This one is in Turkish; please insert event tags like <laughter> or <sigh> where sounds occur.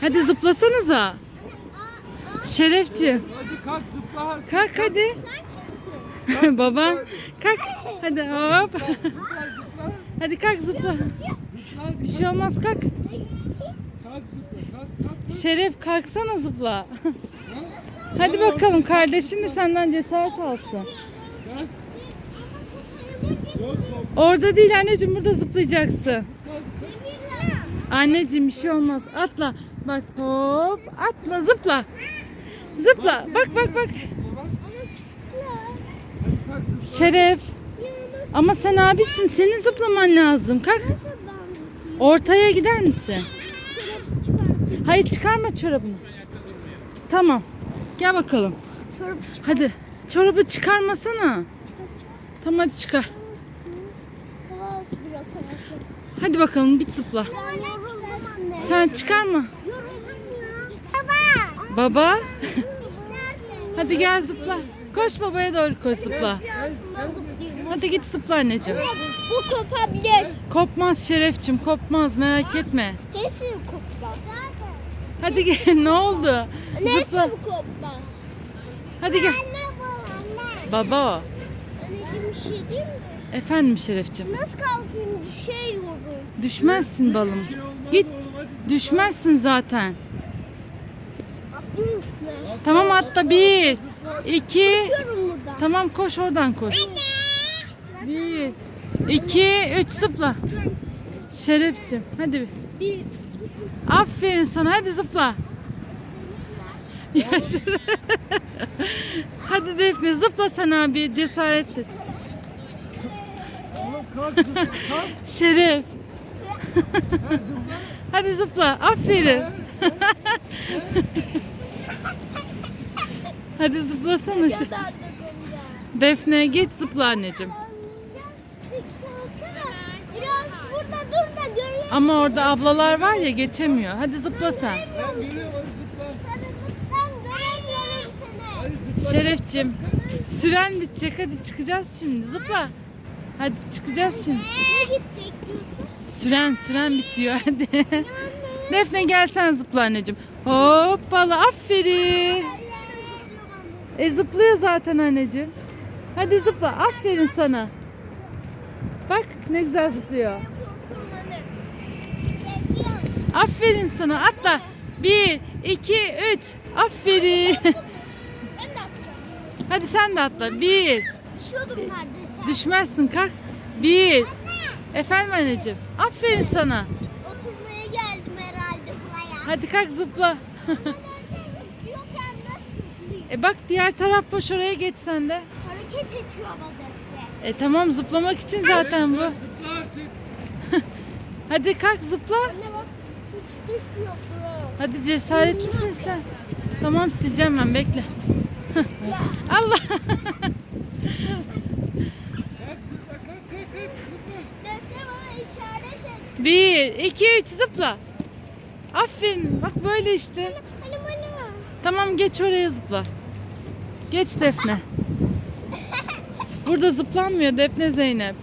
Hadi zıplasanıza. Şerefciğim. Hadi kalk zıpla. Kalk hadi. <laughs> Baban kalk. Hadi hop. Zıpla zıpla. Hadi kalk zıpla. Zıpla hadi. Bir şey olmaz kalk. Kalk zıpla. Kalk kalk. Şeref kalksana zıpla. Hadi bakalım kardeşin de senden cesaret alsın. Kalk. Orada değil anneciğim burada zıplayacaksın. Anneciğim bir şey olmaz. Atla. Bak hop atla zıpla. Zıpla. Bak bak bak. Şeref. Ama sen abisin. Senin zıplaman lazım. Kalk. Ortaya gider misin? Hayır çıkarma çorabını. Tamam. Gel bakalım. Hadi. Çorabı çıkarmasana. Tamam hadi çıkar. Hadi bakalım git zıpla. Ben yoruldum anne. Sen. Yoruldum ya. Baba. Baba. <laughs> Hadi gel zıpla. Koş babaya doğru koş zıpla. Hadi git zıpla anneciğim. Bu kopabilir. Kopmaz Şerefçim kopmaz merak etme. Bu kopmaz. Hadi gel <laughs> ne oldu? Zıpla. bu kopmaz. Hadi gel. Baba o. Anneciğim bir şey değil mi? Efendim Şerefçim. Nasıl kalkayım düşüyorum. Düşmezsin balım. Şey olmaz Git. Düşmezsin zaten. Atlayayım üstüne. Tamam atla bir, iki. Tamam koş oradan koş. Bir, iki, üç zıpla. Şerefçim hadi. Bir Aferin sana hadi zıpla. Ya. <laughs> Hadi Defne zıpla sen abi cesaretli. Oğlum zıpla. Hadi zıpla. Aferin. Hadi zıplasana. şu-. Defne geç zıpla anneciğim. Biraz burada dur da göreyim. Ama orada ablalar var ya geçemiyor. Hadi zıpla sen. Ben görüyorum hadi zıpla. Süren bitecek. Hadi çıkacağız şimdi. Zıpla. Hadi çıkacağız şimdi. Gidecek? Süren süren bitiyor. Hadi. Defne gel sen zıpla anneciğim. Hoppala aferin. E zıplıyor zaten anneciğim. Hadi zıpla. Aferin sana. Bak ne güzel zıplıyor. Aferin sana. Atla. Bir, iki, üç. Aferin. Hadi sen de atla. Bir. Düşüyordum neredeyse. Düşmezsin kalk. Bir. Efendim anneciğim. Aferin sana. Oturmaya geldim herhalde buraya. Hadi kalk zıpla. Yok yani nasıl? E bak diğer taraf boş oraya geç sen de. Hareket ediyor ama. E tamam zıplamak için zaten bu. Zıpla artık. <laughs> Hadi kalk zıpla. Anne bak hiç düşmüyor bro. Hadi cesaretlisin sen. Tamam sileceğim ben bekle. <laughs> Allah. Kalk zıpla kalk kalk kalk zıpla. Defte bana işaret et. Bir, iki, üç zıpla. Aferin. Bak böyle işte. Hani bana. Tamam geç oraya zıpla. Geç Defne. <laughs> Burada zıplanmıyor Defne Zeynep.